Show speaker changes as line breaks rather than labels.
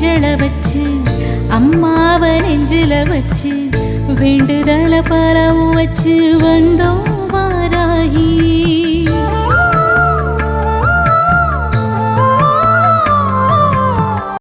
நெஞ்சில வச்சு அம்மாவை நெஞ்சில வச்சு வேண்டுதல பரவும் வச்சு வந்தோம்.